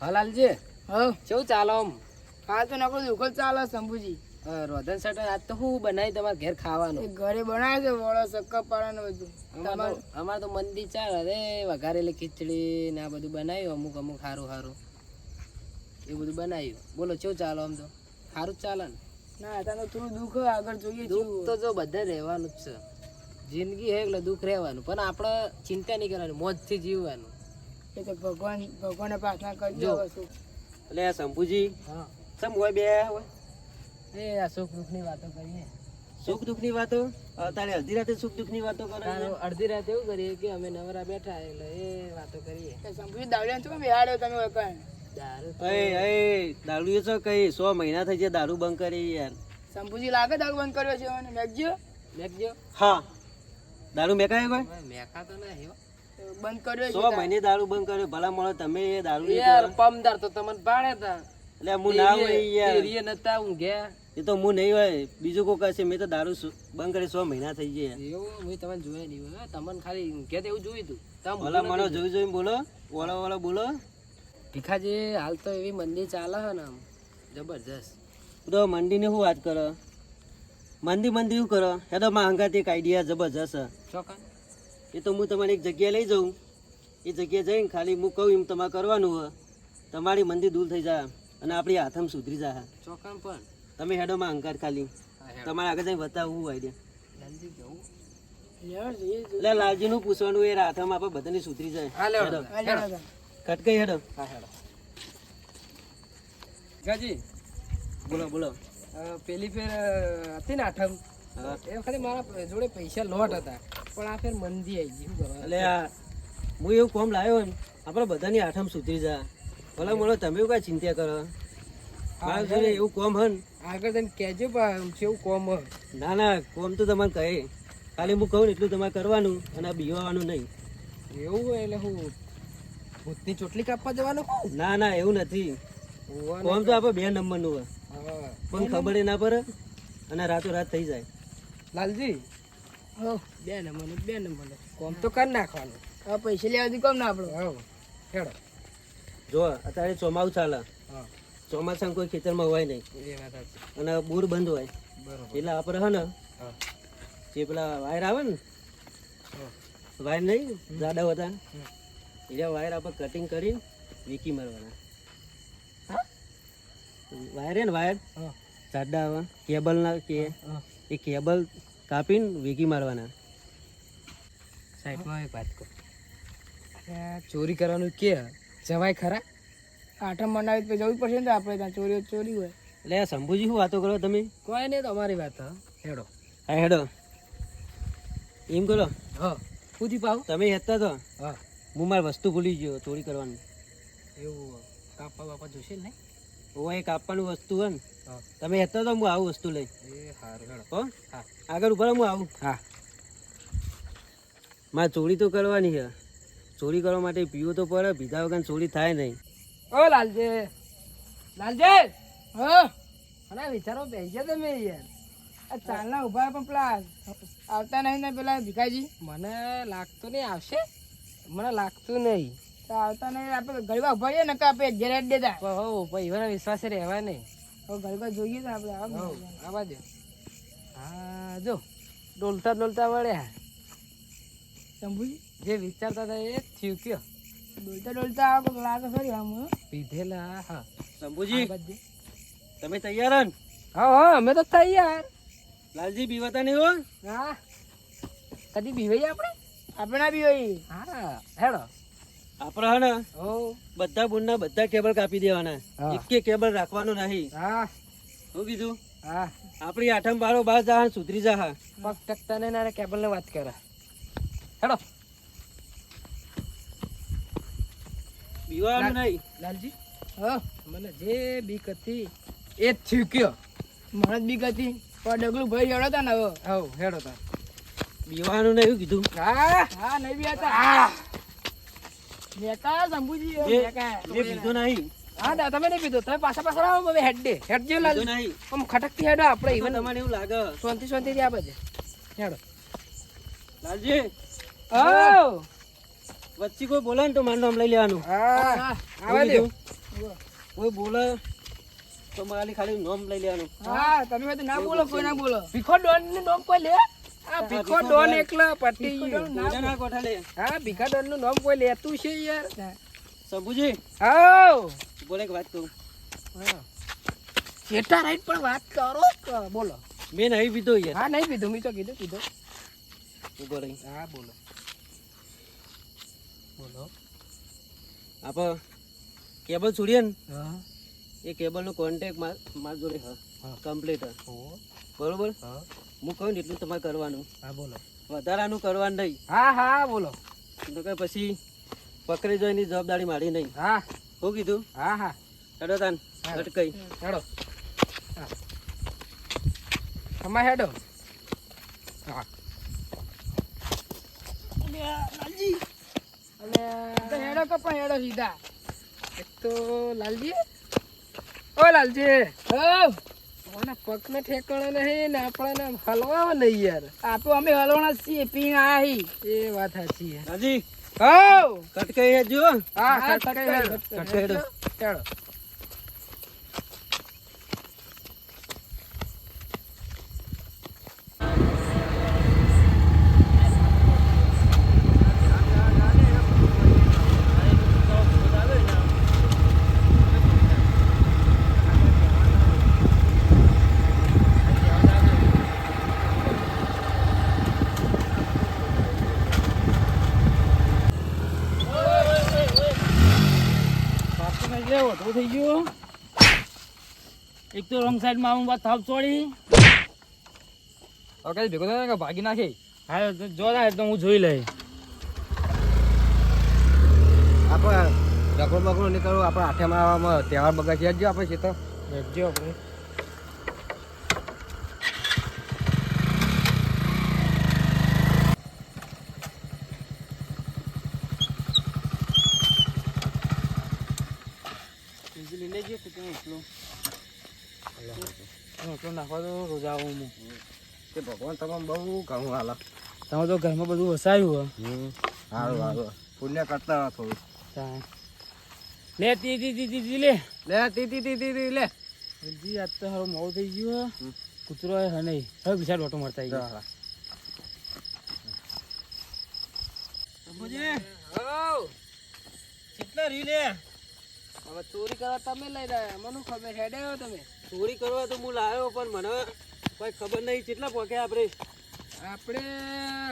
હલાલજી. હા કેવું ચાલો આમ? હા તો નકરો દુઃખ ચાલે શંભુજી રોધન સટન આજ તો હું બનાવી તમારે ઘેર ખાવાનું? ઘરે બનાવે છે વળો શક્કર પાડા ને બધું. અમાર તો અમાર તો મંદી ચાલે. રે વઘારેલી ખીચડી ને આ બધું બનાવ્યું અમુક અમુક સારું સારું એ બધું બનાવ્યું. બોલો કેવું ચાલો આમ તો? સારું જ ચાલે ને? ના તને થોડું દુઃખ આગળ જોઈએ દુઃખ તો જો બધે રહેવાનું જ છે. જિંદગી હે એટલે દુઃખ રહેવાનું. પણ આપણે ચિંતા નહીં કરવાની મોજથી જીવવાનું. એ તો ભગવાન ભગવાનને પ્રાર્થના કરજો. એટલે શંભુજી હા. ચમ હોય બે હોય? એ આ સુખ દુઃખની વાતો કરીએ. સુખ દુઃખની વાતો? તારે અડધી રાતે સુખ દુઃખની વાતો કરે અડધી રાતે એવું કરીએ કે અમે નવરા બેઠા એટલે એ વાતો કરીએ. શંભુજી દાવડિયા શું બેહાડ્યો તમે કાંઈ? દારૂ છો કઈ સો મહિના થઈ ગયા દારૂ બંધ કરી યાર? શંભુજી લાગે દારૂ બંધ કર્યો છે મને મેકજો. મેકજો. હા. દારૂ મેકાય કોઈ? હવે મેકા તો નહીં હો. બંધ કર્યો સો મહિને દારૂ બંધ કર્યો. ભલા મળો તમે એ દારૂ યાર પમદાર તો તમને પાડે તા એટલે હું ના હોય યાર. રીએ નતા ઊંઘ્યા એ તો હું નહીં હોય. બીજું કોઈ કહેશે મેં તો દારૂ બંધ કરી સો મહિના થઈ ગયા. એવું મેં તમને જોયા નહીં હોય. તમને ખાલી તો એવું જોયું તું તમે ભલા મળો જોઈ જોઈને બોલો. ઓળો ઓળો બોલો. ભીખાજી હાલ તો એવી મંદી ચાલે છે ને આમ. જબરજસ્ત. તો મંદીને શું વાત કરો? મંદી મંદી શું કરો? એ તો માં હંગાત એક આઈડિયા જબરજસ્ત છે. ચોકન એ તો હું તમારી એક જગ્યાએ લઈ જાઉં. એ જગ્યાએ જઈને ખાલી હું કહું એમ તમારે કરવાનું હોય. તમારી મંદી દૂર થઈ જાય અને આપણી હાથમ સુધરી જાય ચોકન પણ. તમે હેડોમાં અહંકાર ખાલી. તમારે આગળ જઈને બતાવવું હોય લેવડ એટલે લાલજીનું પૂછવાનું એ હાથમ આપણે બધાની સુધરી જાય. હા હેડો. હા, બોલો બોલો. પેલી ફેર હતી ને આઠમ હા. એ વખતે મારા જોડે પૈસા લોટ હતા. પણ આ ફેર મંદી આવી ગઈ શું એટલે હું એવું કોમ લાવ્યો ને આપણે બધાની આઠમ સુધરી જા. ભલે મને તમે એવું કાંઈ ચિંતા કરો. મારા જોડે એવું કોમ હન. આગળ તમે કહેજો પણ કેવું કોમ ના ના કોમ તો તમારે કહે. ખાલી હું કહું ને એટલું તમારે કરવાનું અને બીવાનું નહીં. એવું હોય એટલે હું ભૂતની ચોટલી કાપવા જવાનું ના ના એવું નથી. કોમ તો આપણે બે નંબરનું હોય. પણ ખબર ના પડે અને રાતો રાત થઈ જાય. લાલજી? હો, બે નંબર બે નંબર કોમ તો કરી નાખવાનું. હવે પૈસા લેવાથી કોમ ના આપણે હા હેડો. જો અત્યારે ચોમાવું ચાલે. ચોમાસામાં કોઈ ખેતરમાં હોય નહીં. અને બોર બંધ હોય. પેલા એટલે આપણે હે ને જે પેલા વાયર આવે ને વાયર નહીં જાડા હતા એટલે વાયર આપણે કટિંગ કરીને વીકી મારવાના. હા? વાયર હે ને વાયર? જાડા આવે. કેબલ ના કે એ કેબલ કાપીને વેગી મારવાના. સાઈડમાં એક વાત કહો. ચોરી કરવાનું કે જવાય ખરા? આઠમ મનાવી તો જવું પડશે ને તો આપણે ત્યાં ચોરી ચોરી હોય. એટલે શંભુજી શું વાતો કરો તમે? કોઈ નહીં તમારી વાત હેડો. હા હેડો. એમ કરો. હા. પૂછી પાવ. તમે હેતા તો? હા. હું મારી વસ્તુ ભૂલી ગયો ચોરી કરવાની. એવું કાપા બાપા જોશે ને ઓ એ કાપવાનું વસ્તુ હોય ને તમે હેતા તો હું આવું વસ્તુ લઈ. એ સારું હેડો. હો? હા. આગળ ઉપર હું આવું. હા. મારે ચોરી તો કરવાની છે. ચોરી કરવા માટે પીવું તો પડે પીધા વગર ચોરી થાય નહીં. ઓ લાલજે. લાલજે. હા અને વિચારો બેસી તમે યાર. આ ચાલના ઊભા પણ પેલા આવતા નહીં ને પેલા ભીખાજી. મને લાગતું નહીં આવશે. મને લાગતું નહીં. આવતા નહીં આપણે ગરબા ઊભા રહીએ ને કે આપણે ઘેર હેડ દેતા હો ભાઈ એવાના વિશ્વાસ રહેવા નહીં હવે ગરબા જોઈએ તો આપણે આવો. આવા દે. હા જો ડોલતા ડોલતા વળ્યા. શંભુજી? જે વિચારતા હતા એ થયું કયો? ડોલતા ડોલતા આવો કોઈક લાગે ખરી આમ હો. પીધેલા હા. શંભુજી. તમે તૈયાર હન હા હા અમે તો તૈયાર. લાલજી બીવાતા નહીં હો? હા. કદી બીવાઈ આપણે? આપણે ના બી હોય હા હેડો. આપણે હે ને? હો. બધા બધા કેબલ કાપી દેવાના. એક કેબલ રાખવાનો નહીં. શું કીધું? આપડી આઠમ બારો બાર જા સુધરી જા બસ ટકતા ને ના કેબલ ને વાત કરે. હેડો. બીવાનું નહીં. લાલજી? હા. મને જે બીક હતી એ જ થયું મને જ બીક હતી. પણ ડગલું ભાઈ હેડો હતા ને હવે હેડો તા બીવાનું નહીં એવું કીધું. હા હા નહીં બી હતા નેતા શંભુજી હવે એ- નેતા. એ બીજો નહીં. હા ના તમે નહીં પીધું. તમે પાછા પાછા આવો હવે હેડ. દે હેડ જે લાલ નહીં. આમ ખટકતી હેડો આપણે ઇવન ઇવન તમારે એવું લાગે. શાંતિ શાંતિ થી આ બધે. હેડો. લાલજી. ઓ વચ્ચે કોઈ બોલે ને તો મારું નામ લઈ લેવાનું. હા આવા દો? કોઈ બોલે તો મારી ખાલી નોમ લઈ લેવાનું. હા તમે ના બોલો કોઈ ના બોલો. ભીખો ડોનનું નામ કોઈ લે? આ ભીખો ડોન એકલા પટી ગયું. હા ભીખા ડોનનું નામ કોઈ લેતું છે યાર? સબુજી હાઉ. બોલે એક વાત કહું. ચેટા રાઈટ પણ વાત કરો બોલો. મેં નહીં પીધો યાર. હા નહીં પીધો. મેં તો કીધું કીધું. ઊભો રહી. હા બોલો. બોલો. આપ. કેબલ છોડીએ ને? હા. એ કેબલનો કોન્ટેક્ટ માર જોડે હા. કમ્પ્લીટ હા. બરોબર? હા. હું કહું ને એટલું તમારે કરવાનું. હા બોલો. વધારાનું કરવાનું નહીં. હા હા બોલો. તો કે પછી પકડી જાય એની જવાબદારી મારી નહીં. હા. શું કીધું? હા હા. હેડો તાન. અટકાઈ. હેડો. હા. અમા હેડો. હા. અને હેડો કપા હેડો સીધા. એક તો લાલજી ઓ લાલજી. મને પગને ઠેકાણો નહીં ને આપણને હલવા નહીં યાર. આપો અમે હલવાના છીએ પીણ આહી. એ વાત સાચી હાજી હો કટકાઈ હા હા, ખટકાઈ હેડો. ખટકાઈ હેડો. હેડો થઈ ગયો એક તો રોંગ સાઈડમાં આવું વાત થાપ ચોડી હવે કઈ ભેગો થાય કે ભાગી નાખે? હા જો ના તો હું જોઈ લઈ આપણે ડગો બગડો નહીં કરવું આપણે હાથે આવવામાં તહેવાર બગાડી જ આપણે છે તો બેઠજો આપણે. લઈ લેજો કુટુંબ એટલું એટલું નાખવા તો રોજ આવું હું. તે ભગવાન તમામ બહુ ઘણું હાલ. તમે તો ઘરમાં બધું વસાયું સારું સારું પુણ્ય કરતા થોડું. લે તી તી તી તી તી લે. લે તીતી તીતી તી લે. જી આજ તો હારું મોડું થઈ ગયું. કૂતરો હે નહીં હવે બિચાર ઓટો મારતા આવી ગયો. કેટલા રી લે હવે ચોરી કરવા તમે લઈ રહ્યા મને ખબર? હેડે આવ્યો તમે. ચોરી કરવા તો હું લાવ્યો પણ મને કોઈ ખબર નહીં. કેટલા પોકે આપણે? આપણે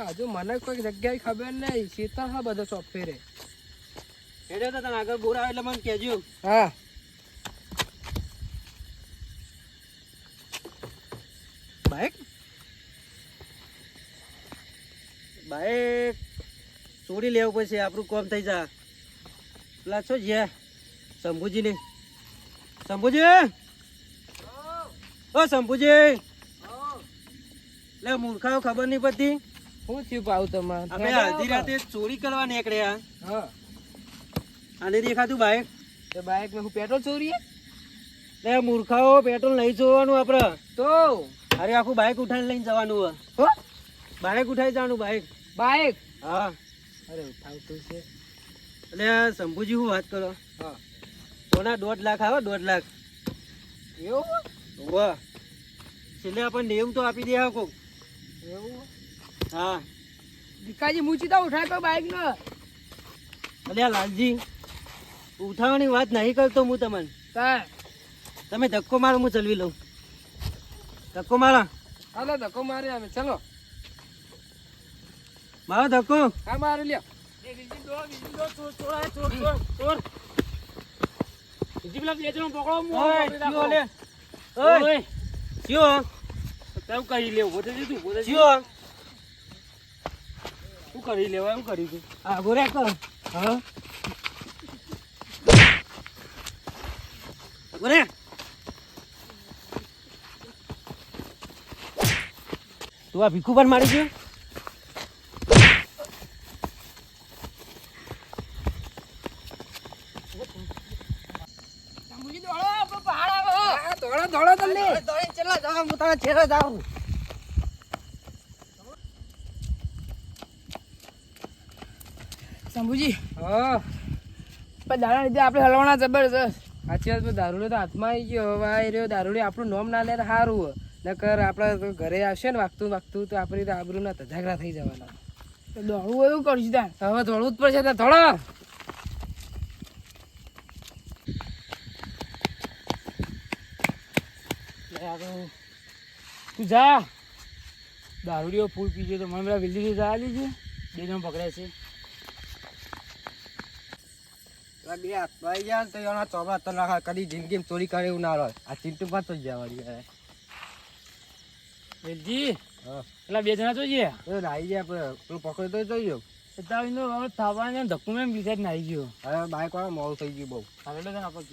હજુ મને કોઈ જગ્યાએ ખબર નહીં. સીતા હા બધો સોફ્ટવેર હેડે તો તને આગળ બોર એટલે મને કહેજો. હા. બાઈક? બાઈક ચોરી લેવું પડશે. આપણું કોમ થઈ જા. પેલા છો જે શંભુજી ને. શંભુજી ઓ શંભુજી લે મૂર્ખાઓ ખબર નહીં પડતી? શું થયું ભાવ તમારે? આપણે અડધી રાતે ચોરી કરવા નીકળ્યા. હા. અને દેખાતું બાઈક? તો બાઈક હું પેટ્રોલ ચોરીએ લે મૂર્ખાઓ પેટ્રોલ નહીં જોવાનું આપણે. તો? અરે આખું બાઈક ઉઠાઈને લઈને જવાનું હો? બાઈક ઉઠાઈ જવાનું બાઈક. બાઈક? હા. અરે ઉઠાવતું છે. એટલે શંભુજી હું વાત કરો? હા. કોના દોઢ લાખ આવે દોઢ લાખ. એવું? વાહ છેલ્લે આપણને નેવું તો આપી દે કોક એવું? હા. દીકાજી મૂચી તો ઉઠાય તો બાઈક નો. અલે લાલજી ઉઠાવવાની વાત નહીં કરતો હું તમને. તમે ધક્કો મારો હું ચલવી લઉં. ધક્કો મારો. હાલો ધક્કો મારી અમે ચલો. મારો ધક્કો. હા મારી લ્યો. બીજી પેલા પકડો હું ઓય, પકડી રાખો. ચિયો લે. ઓય, ઓય, ચિયો, કરી લે ઊભો થઈ તું, કરી લેવાય શું કરી તું આ રહે કર. હા રહે. તું આ ભીખુ પર મારી ગયો મૂચી દોડો આપણો પહાડ આવે હો. હા દોડો દોડો તમને. ચલા જાવ હું તારા છેડે જાઉં. શંભુજી હા. પણ દાડા લીધે આપણે હલવાના જબરજસ્ત સાચી વાત દારૂડો તો હાથમાં આવી ગયો હવે રહ્યો. દારૂડી આપણું નોમ ના લે સારું નકર આપણે તો ઘરે આવશે ને વાગતું વાગતું તો આપણી આબરૂના તજાગરા થઈ જવાના. દોડવું એવું કરશું તાર. હવે દોડવું જ પડશે ત્યાં થોડો તું જા. દારૂડીઓ ફૂલ પીજો તો મને પેલા વિલ્લી જા લીજે બે જણ પકડે છે. બે આવી ગયા તો એના ચોપડા તો નાખા કદી જિંદગીમાં ચોરી કરે એવું ના રહે આ ચિંટુ પાસ જ જવાની વેલજી પેલા બે જણા જોઈએ એ નાઈ ગયા પેલું પકડતો જોઈએ તાવીનો હવે થાવા ને ધક્કુ મેં બીજા જ નાઈ ગયો. હવે બાઈક વાળા મોડું થઈ ગયું બહુ. હવે આપણે.